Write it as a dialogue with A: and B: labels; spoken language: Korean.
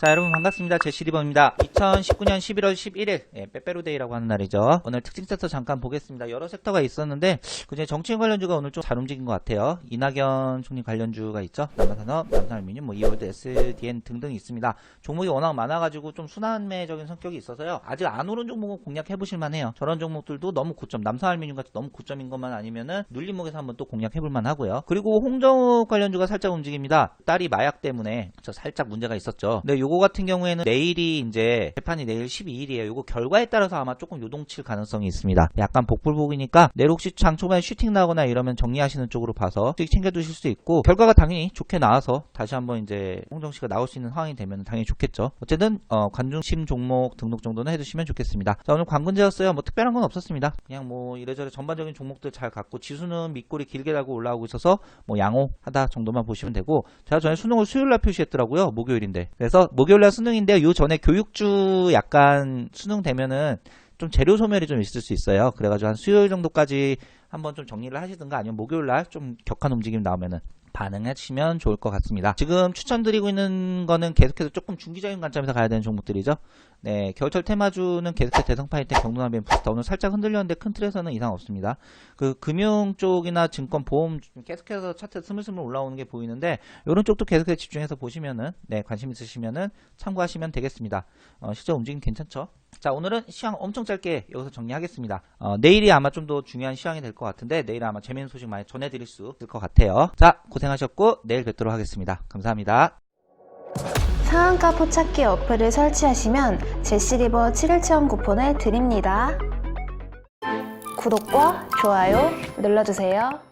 A: 자 여러분 반갑습니다. 제시리버입니다. 2019년 11월 11일 예, 빼빼로데이라고 하는 날이죠. 오늘 특징 섹터 잠깐 보겠습니다. 여러 섹터가 있었는데 그중에 정치인 관련주가 오늘 좀 잘 움직인 것 같아요. 이낙연 총리 관련주가 있죠. 남아산업, 남산알미늄, 뭐 이월드, SDN 등등 있습니다. 종목이 워낙 많아가지고 좀 순환매적인 성격이 있어서요. 아직 안 오른 종목은 공략해보실만 해요. 저런 종목들도 너무 고점 남산알미늄 같이 너무 고점인 것만 아니면은 눌림목에서 한번 또 공략해볼만 하고요. 그리고 홍정욱 관련주가 살짝 움직입니다. 딸이 마약 때문에 저 살짝 문제가 있었죠. 근데 요거 같은 경우에는 내일이 이제 재판이 내일 12일이에요. 요거 결과에 따라서 아마 조금 요동칠 가능성이 있습니다. 약간 복불복이니까 내일 혹시 장 초반에 슈팅 나거나 이러면 정리하시는 쪽으로 봐서 챙겨두실 수 있고 결과가 당연히 좋게 나와서 다시 한번 이제 홍정 씨가 나올 수 있는 상황이 되면 당연히 좋겠죠. 어쨌든 어, 관중심 종목 등록 정도는 해두시면 좋겠습니다. 자 오늘 관근제였어요. 뭐 특별한 건 없었습니다. 그냥 뭐 이래저래 전반적인 종목들 잘 갖고 지수는 밑골이 길게 달고 올라오고 있어서 뭐 양호 하다 정도만 보시면 되고 제가 전에 수능을 수요일 날 표시했더라고요. 목요일인데. 그래서 목요일날 수능인데 요 전에 교육주 약간 수능 되면은 좀 재료 소멸이 좀 있을 수 있어요. 그래가지고 한 수요일 정도까지 한번 좀 정리를 하시든가 아니면 목요일날 좀 격한 움직임 나오면은 반응하시면 좋을 것 같습니다. 지금 추천드리고 있는 거는 계속해서 조금 중기적인 관점에서 가야 되는 종목들이죠. 네, 겨울철 테마주는 계속해서 대성파일 때 경동나비엔 부스터 오늘 살짝 흔들렸는데 큰 틀에서는 이상 없습니다. 그 금융 쪽이나 증권 보험 좀 계속해서 차트 스물스물 올라오는 게 보이는데 이런 쪽도 계속해서 집중해서 보시면은 네 관심 있으시면은 참고하시면 되겠습니다. 어, 실제 움직임 괜찮죠? 자 오늘은 시황 엄청 짧게 여기서 정리하겠습니다. 어, 내일이 아마 좀 더 중요한 시황이 될 것 같은데 내일 아마 재미있는 소식 많이 전해드릴 수 있을 것 같아요. 자 고생하셨고 내일 뵙도록 하겠습니다. 감사합니다.
B: 상한가 포착기 어플을 설치하시면 제시리버 7일 체험 쿠폰을 드립니다. 구독과 좋아요 눌러주세요.